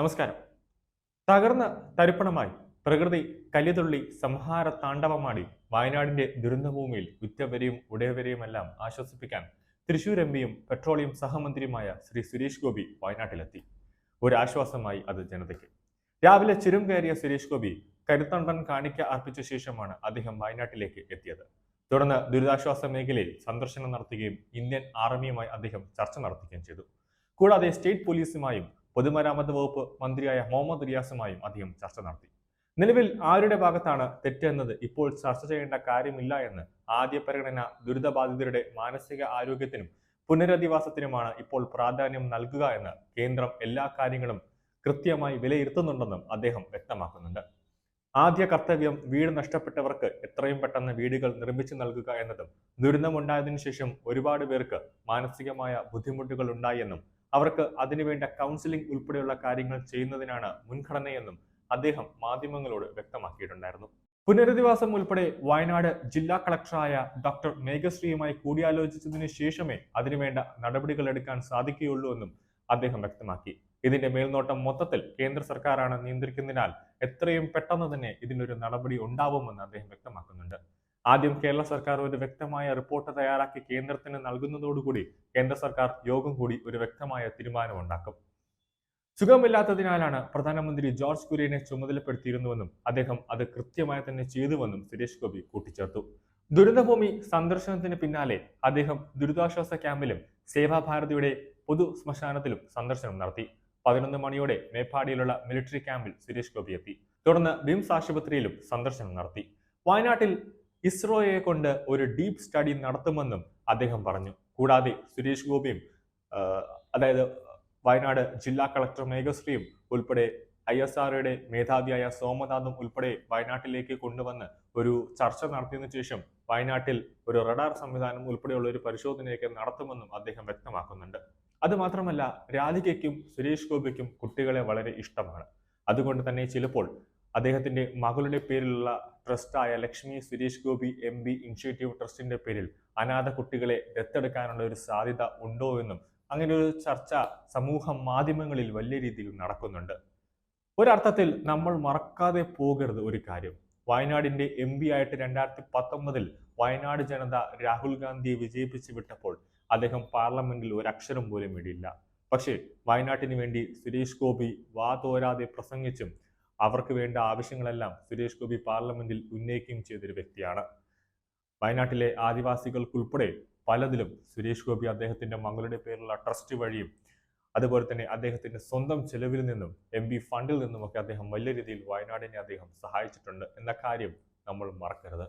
നമസ്കാരം. തകർന്ന തരിപ്പണമായി പ്രകൃതി കലിതുള്ളി സംഹാര താണ്ഡവമാടി വയനാടിന്റെ ദുരന്തഭൂമിയിൽ ഉറ്റവരെയും ഉടയവരെയുമെല്ലാം ആശ്വസിപ്പിക്കാൻ തൃശൂർ എം പിയും പെട്രോളിയം സഹമന്ത്രിയുമായ ശ്രീ സുരേഷ് ഗോപി വയനാട്ടിലെത്തി. ഒരാശ്വാസമായി അത് ജനതയ്ക്ക്. രാവിലെ ചുരം കയറിയ സുരേഷ് ഗോപി കരുത്തണ്ടൻ കാണിക്ക അർപ്പിച്ച ശേഷമാണ് അദ്ദേഹം വയനാട്ടിലേക്ക് എത്തിയത്. തുടർന്ന് ദുരിതാശ്വാസ മേഖലയിൽ സന്ദർശനം നടത്തുകയും ഇന്ത്യൻ ആർമിയുമായി അദ്ദേഹം ചർച്ച നടത്തുകയും ചെയ്തു. കൂടാതെ സ്റ്റേറ്റ് പോലീസുമായും പൊതുമരാമത്ത് വകുപ്പ് മന്ത്രിയായ മുഹമ്മദ് റിയാസുമായും അദ്ദേഹം ചർച്ച നടത്തി. നിലവിൽ ആരുടെ ഭാഗത്താണ് തെറ്റെന്നത് ഇപ്പോൾ ചർച്ച ചെയ്യേണ്ട കാര്യമില്ല എന്ന് ആദ്യ പരിഗണന ദുരിതബാധിതരുടെ മാനസിക ആരോഗ്യത്തിനും പുനരധിവാസത്തിനുമാണ് ഇപ്പോൾ പ്രാധാന്യം നൽകുക എന്ന് കേന്ദ്രം എല്ലാ കാര്യങ്ങളും കൃത്യമായി വിലയിരുത്തുന്നുണ്ടെന്നും അദ്ദേഹം വ്യക്തമാക്കുന്നുണ്ട്. ആദ്യ കർത്തവ്യം വീട് നഷ്ടപ്പെട്ടവർക്ക് എത്രയും പെട്ടെന്ന് വീടുകൾ നിർമ്മിച്ചു നൽകുക എന്നതും ദുരന്തമുണ്ടായതിനു ശേഷം ഒരുപാട് പേർക്ക് മാനസികമായ ബുദ്ധിമുട്ടുകൾ ഉണ്ടായെന്നും അവർക്ക് അതിനുവേണ്ട കൗൺസിലിംഗ് ഉൾപ്പെടെയുള്ള കാര്യങ്ങൾ ചെയ്യുന്നതിനാണ് മുൻഗണനയെന്നും അദ്ദേഹം മാധ്യമങ്ങളോട് വ്യക്തമാക്കിയിട്ടുണ്ടായിരുന്നു. പുനരധിവാസം ഉൾപ്പെടെ വയനാട് ജില്ലാ കളക്ടറായ ഡോക്ടർ മേഘശ്രീയുമായി കൂടിയാലോചിച്ചതിനു ശേഷമേ അതിനുവേണ്ട നടപടികൾ എടുക്കാൻ സാധിക്കുകയുള്ളൂ എന്നും അദ്ദേഹം വ്യക്തമാക്കി. ഇതിന്റെ മേൽനോട്ടം മൊത്തത്തിൽ കേന്ദ്ര സർക്കാരാണ് നിയന്ത്രിക്കുന്നതിനാൽ എത്രയും പെട്ടെന്ന് തന്നെ ഇതിനൊരു നടപടി ഉണ്ടാവുമെന്ന് അദ്ദേഹം വ്യക്തമാക്കുന്നുണ്ട്. ആദ്യം കേരള സർക്കാർ ഒരു വ്യക്തമായ റിപ്പോർട്ട് തയ്യാറാക്കി കേന്ദ്രത്തിന് നൽകുന്നതോടുകൂടി കേന്ദ്ര സർക്കാർ യോഗം കൂടി ഒരു വ്യക്തമായ തീരുമാനമുണ്ടാക്കും. സുഖമില്ലാത്തതിനാലാണ് പ്രധാനമന്ത്രി ജോർജ് കുര്യനെ ചുമതലപ്പെടുത്തിയിരുന്നുവെന്നും അദ്ദേഹം അത് കൃത്യമായി തന്നെ ചെയ്തുവെന്നും സുരേഷ് ഗോപി കൂട്ടിച്ചേർത്തു. ദുരിതഭൂമി സന്ദർശനത്തിന് പിന്നാലെ അദ്ദേഹം ദുരിതാശ്വാസ ക്യാമ്പിലും സേവാഭാരതിയുടെ പൊതു ശ്മശാനത്തിലും സന്ദർശനം നടത്തി. പതിനൊന്ന് മണിയോടെ മേപ്പാടിയിലുള്ള മിലിറ്ററി ക്യാമ്പിൽ സുരേഷ് ഗോപി എത്തി. തുടർന്ന് ബിംസ് ആശുപത്രിയിലും സന്ദർശനം നടത്തി. വയനാട്ടിൽ ഇസ്രോയെ കൊണ്ട് ഒരു ഡീപ് സ്റ്റഡി നടത്തുമെന്നും അദ്ദേഹം പറഞ്ഞു. കൂടാതെ സുരേഷ് ഗോപിയും അതായത് വയനാട് ജില്ലാ കളക്ടർ മേഘശ്രീയും ഉൾപ്പെടെ ഐ എസ് ആർഒയുടെ മേധാവിയായ സോമനാഥും ഉൾപ്പെടെ വയനാട്ടിലേക്ക് കൊണ്ടുവന്ന് ഒരു ചർച്ച നടത്തിയതിനു ശേഷം വയനാട്ടിൽ ഒരു റഡാർ സംവിധാനം ഉൾപ്പെടെയുള്ള ഒരു പരിശോധനയൊക്കെ നടത്തുമെന്നും അദ്ദേഹം വ്യക്തമാക്കുന്നുണ്ട്. അതുമാത്രമല്ല രാധികയ്ക്കും സുരേഷ് ഗോപിക്കും കുട്ടികളെ വളരെ ഇഷ്ടമാണ്. അതുകൊണ്ട് തന്നെ ചിലപ്പോൾ അദ്ദേഹത്തിന്റെ മകളുടെ പേരിലുള്ള ട്രസ്റ്റായ Lakshmi Suresh Gopi M B initiative ട്രസ്റ്റിന്റെ പേരിൽ അനാഥ കുട്ടികളെ ദത്തെടുക്കാനുള്ള ഒരു സാധ്യത ഉണ്ടോ എന്നും അങ്ങനെ ഒരു ചർച്ച സമൂഹ മാധ്യമങ്ങളിൽ വലിയ രീതിയിൽ നടക്കുന്നുണ്ട്. ഒരർത്ഥത്തിൽ നമ്മൾ മറക്കാതെ പോകരുത് ഒരു കാര്യം. വയനാടിന്റെ എം പി ആയിട്ട് രണ്ടായിരത്തി പത്തൊമ്പതിൽ വയനാട് ജനത രാഹുൽ ഗാന്ധിയെ വിജയിപ്പിച്ചു വിട്ടപ്പോൾ അദ്ദേഹം പാർലമെന്റിൽ ഒരു അക്ഷരം പോലും ഇടിയില്ല. പക്ഷേ വയനാട്ടിന് വേണ്ടി സുരേഷ് ഗോപി വാതോരാതെ പ്രസംഗിച്ചും അവർക്ക് വേണ്ട ആവശ്യങ്ങളെല്ലാം സുരേഷ് ഗോപി പാർലമെന്റിൽ ഉന്നയിക്കുകയും ചെയ്തൊരു വ്യക്തിയാണ്. വയനാട്ടിലെ ആദിവാസികൾക്കുൾപ്പെടെ പലതിലും സുരേഷ് ഗോപി അദ്ദേഹത്തിന്റെ മകളുടെ പേരിലുള്ള ട്രസ്റ്റ് വഴിയും അതുപോലെ തന്നെ അദ്ദേഹത്തിന്റെ സ്വന്തം ചെലവിൽ നിന്നും എം പി ഫണ്ടിൽ നിന്നുമൊക്കെ അദ്ദേഹം വലിയ രീതിയിൽ വയനാടിനെ അദ്ദേഹം സഹായിച്ചിട്ടുണ്ട് എന്ന കാര്യം നമ്മൾ മറക്കരുത്.